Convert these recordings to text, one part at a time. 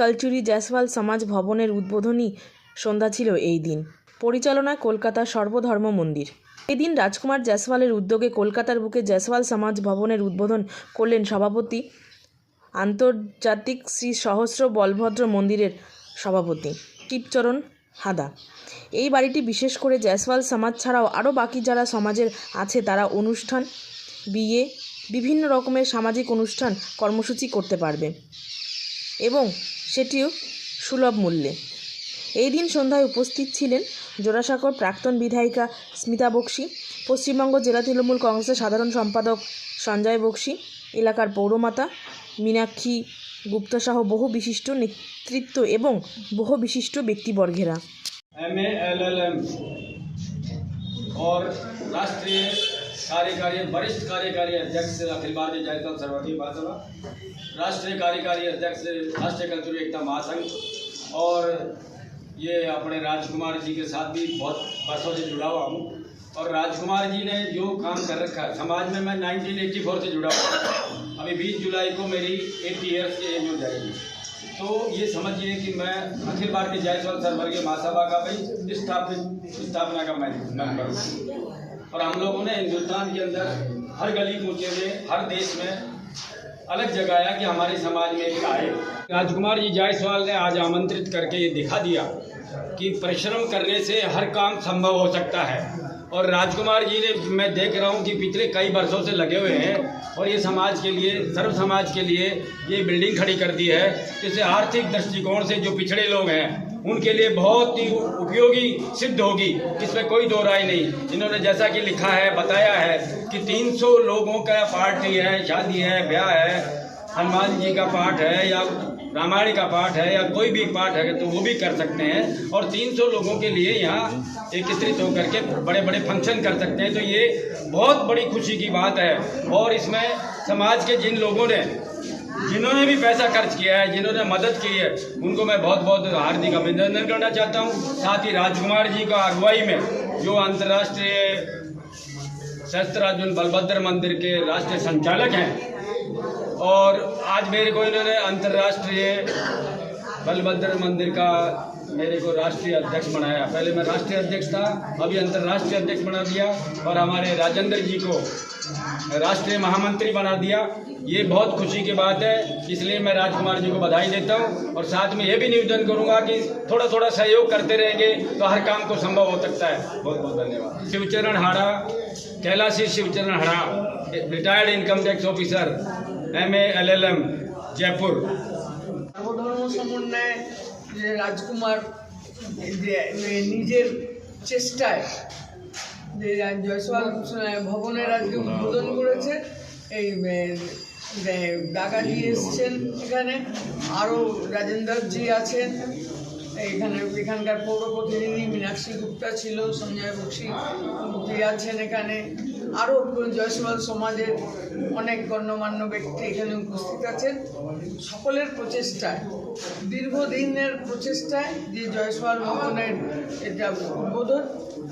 কালচুরি জয়সওয়াল সমাজ ভবনের উদ্বোধনী সন্ধ্যা ছিল এই দিন। পরিচালনায় কলকাতা সর্বধর্ম মন্দির। এদিন রাজকুমার জয়সওয়ালের উদ্যোগে কলকাতার বুকে জয়সওয়াল সমাজ ভবনের উদ্বোধন করলেন সভাপতি, আন্তর্জাতিক শ্রী সহস্র বলভদ্র মন্দিরের সভাপতি শিবচরণ হাদা। এই বাড়িটি বিশেষ করে জয়সওয়াল সমাজ ছাড়াও আরও বাকি যারা সমাজের আছে তারা অনুষ্ঠান, বিয়ে, বিভিন্ন রকমের সামাজিক অনুষ্ঠান কর্মসূচি করতে পারবে। সেটিও সুলভ মূল্যে এই দিন সন্ধ্যায় উপস্থিত ছিলেন জোড়াসাঁকোর প্রাক্তন বিধায়িকা স্মিতা বক্সি পশ্চিমবঙ্গ জেলা তৃণমূল কংগ্রেসের সাধারণ সম্পাদক সঞ্জয় বক্সি এলাকার পৌরমাতা মীনাক্ষী গুপ্তসহ বহু বিশিষ্ট নেতৃত্ব এবং বহু বিশিষ্ট ব্যক্তিবর্গেরা एम एल एल एम और राष्ट्रीय कार्यकारी, वरिष्ठ कार्यकारी अध्यक्ष अखिल भारतीय जनता सर्वोदय महासभा राष्ट्रीय कार्यकारी अध्यक्ष, राष्ट्रीय कल्चर एकता महासंघ और ये अपने राजकुमार जी के साथ भी बहुत वर्षों से जुड़ा हुआ हूँ। और राजकुमार जी ने जो काम कर रखा है, समाज में मैं 1984 से जुड़ा हुआ अभी 20 जुलाई को मेरी 80 ईयर्स की एज हो जाएगी। तो ये समझिए कि मैं अखिल भारतीय जायसवाल सरवर्गीय महासभा का भी स्थापित, स्थापना का मैं मेंबर हूँ। और हम लोगों ने हिंदुस्तान के अंदर हर गली कूचे में, हर देश में अलग जगाया कि हमारे समाज में एक आए राजकुमार जी जायसवाल ने आज आमंत्रित करके ये दिखा दिया कि परिश्रम करने से हर काम संभव हो सकता है। और राजकुमार जी ने, मैं देख रहा हूँ कि पिछले कई वर्षों से लगे हुए हैं और ये समाज के लिए, सर्व समाज के लिए ये बिल्डिंग खड़ी कर दी है जिससे आर्थिक दृष्टिकोण से जो पिछड़े लोग हैं उनके लिए बहुत ही उपयोगी सिद्ध होगी। इसमें कोई दो राय नहीं। इन्होंने जैसा कि लिखा है, बताया है कि 300 लोगों का पार्टी है, शादी है, ब्याह है। हनुमान जी का पाठ है या रामायण का पाठ है या कोई भी पाठ है तो वो भी कर सकते हैं। और 300 लोगों के लिए यहाँ एकत्रित होकर के बड़े बड़े फ़ंक्शन कर सकते हैं। तो ये बहुत बड़ी खुशी की बात है। और इसमें समाज के जिन लोगों ने जिन्होंने भी पैसा खर्च किया है, जिन्होंने मदद की है, उनको मैं बहुत बहुत हार्दिक अभिनंदन करना चाहता हूँ। साथ ही राजकुमार जी का अगुवाई में जो अंतर्राष्ट्रीय शस्त्र अर्जुन बलभद्र मंदिर के राष्ट्रीय संचालक हैं, और आज मेरे को इन्होंने अंतर्राष्ट्रीय बलभद्र मंदिर का मेरे को राष्ट्रीय अध्यक्ष बनाया। पहले मैं राष्ट्रीय अध्यक्ष था, अभी अंतर्राष्ट्रीय अध्यक्ष बना दिया और हमारे राजेंद्र जी को राष्ट्रीय महामंत्री बना दिया। ये बहुत खुशी की बात है, इसलिए मैं राजकुमार जी को बधाई देता हूँ और साथ में ये भी निवेदन करूँगा कि थोड़ा थोड़ा सहयोग करते रहेंगे तो हर काम को संभव हो सकता है। बहुत बहुत धन्यवाद। Shivcharan Hada, Kailashi Shivcharan Hada retired income tax officer M A L L M Jaipur. যে রাজকুমার নিজের চেষ্টায় যে জয়সওয়াল ভবনের আজকে উদ্বোধন করেছে, এই দাগাজি এসছেন এখানে। আরও রাজেন্দ্রজি আছেন। এখানে এখানকার পৌর প্রতিনিধি মীনাক্ষী গুপ্তা ছিল, সঞ্জয় বক্সি আছেন এখানে। আরও জয়সওয়াল সমাজের অনেক গণ্যমান্য ব্যক্তি এখানে উপস্থিত আছেন। সকলের প্রচেষ্টায়, দীর্ঘদিনের প্রচেষ্টায় যে জয়সওয়াল ভবনের এটা উদ্বোধন।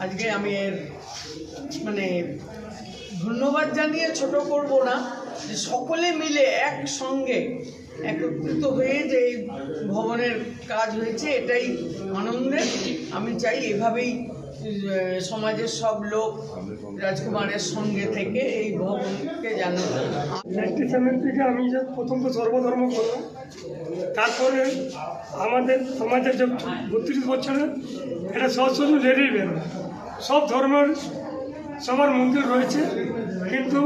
আজকে আমি এর মানে ধন্যবাদ জানিয়ে ছোট করব না যে সকলে মিলে একসঙ্গে একত্রিত হয়ে যে এই ভবনের কাজ হয়েছে, এটাই আনন্দের। আমি চাই এভাবেই সমাজের সব লোক রাজকুমারের সঙ্গে থেকে এই ভবনকে জানো নাইনটি সেভেন থেকে আমি যে প্রথম তো সর্বধর্ম করলাম, তারপরে আমাদের সমাজের যে বত্রিশ বছরে এটা সরাসরি লেডেই বেরো সব ধর্মের, সবার মন্দির রয়েছে, কিন্তু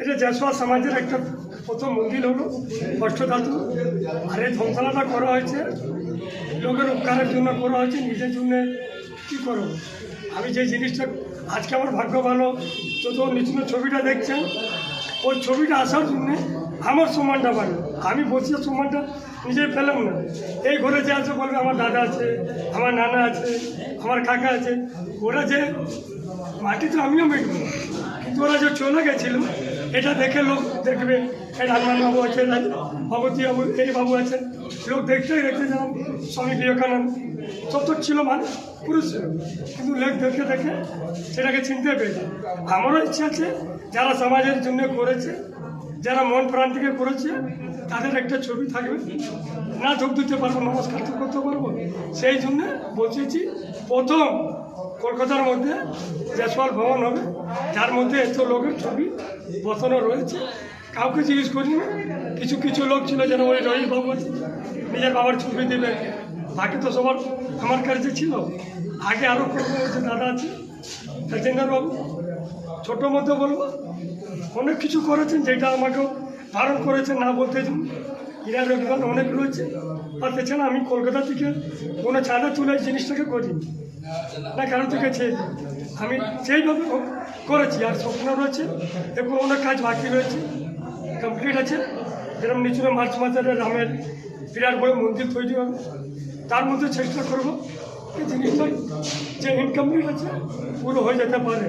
এটা জয়সওয়াল সমাজের একটা প্রথম মন্দির হলো অষ্টধাতু আর এই ধ্বংসনাটা করা হয়েছে, লোকের উপকারের জন্য করা হয়েছে, নিজের জন্য কী করব? আমি যে জিনিসটা, আজকে আমার ভাগ্য ভালো যত নিচু ছবিটা দেখছেন, ওই ছবিটা আসার জন্যে আমার সম্মানটা বাড়লো। আমি বসে সম্মানটা নিজেই পেলাম না। এই ঘরে যে আছে বলবে, আমার দাদা আছে, আমার নানা আছে, আমার কাকা আছে। ওরা যে মাটিতে আমিও মেটবো, কিন্তু ওরা যে চলে গেছিল, এটা দেখে লোক দেখবে রাজমান বাবু আছে ভগবতী বাবু এই বাবু আছেন। লোক দেখতেই দেখতে যান স্বামী বিবেকানন্দ। তো ছিল মানে পুরুষ ছিল। কিন্তু লেখ দেখে দেখে সেটাকে চিনতে পেরেছে আমারও ইচ্ছা আছে, যারা সমাজের জন্য করেছে, যারা মন প্রাণ থেকে করেছে, তাদের একটা ছবি থাকবে। না ধূপ দিতে পারব, নমস্কার তো করতে পারব। সেই জন্য বসেছি প্রথম কলকাতার মধ্যে জয়সওয়াল ভবন হবে। যার মধ্যে এত লোকের ছবি বসানো রয়েছে। কাউকে জিজ্ঞেস করিনি। কিছু কিছু লোক ছিল যেন ওই রহিল বাবু নিজের বাবার ছবি দেবে। বাকি তো সবার আমার কাছে ছিল। আগে আরও দাদা আছে? বাবু ছোটো মধ্যে বলব, অনেক কিছু করেছেন যেটা আমাকেও বারণ করেছেন না বলতে ইনার অভিমান অনেক রয়েছে। আর এছাড়া আমি কলকাতা থেকে কোনো চাঁদা তুলে জিনিসটাকে করিনি। না কারও থেকে চেয়ে আমি সেইভাবে করেছি। আর স্বপ্ন রয়েছে এবং অনেক কাজ বাকি রয়েছে কমপ্লিট আছে। যেরকম নিচুরে মার্চ মাসের রামের বিরাট বড় মন্দির তৈরি হবে। তার মধ্যে চেষ্টা করব এই জিনিসটা যে ইনকমপ্লিট আছে পুরো হয়ে যেতে পারে।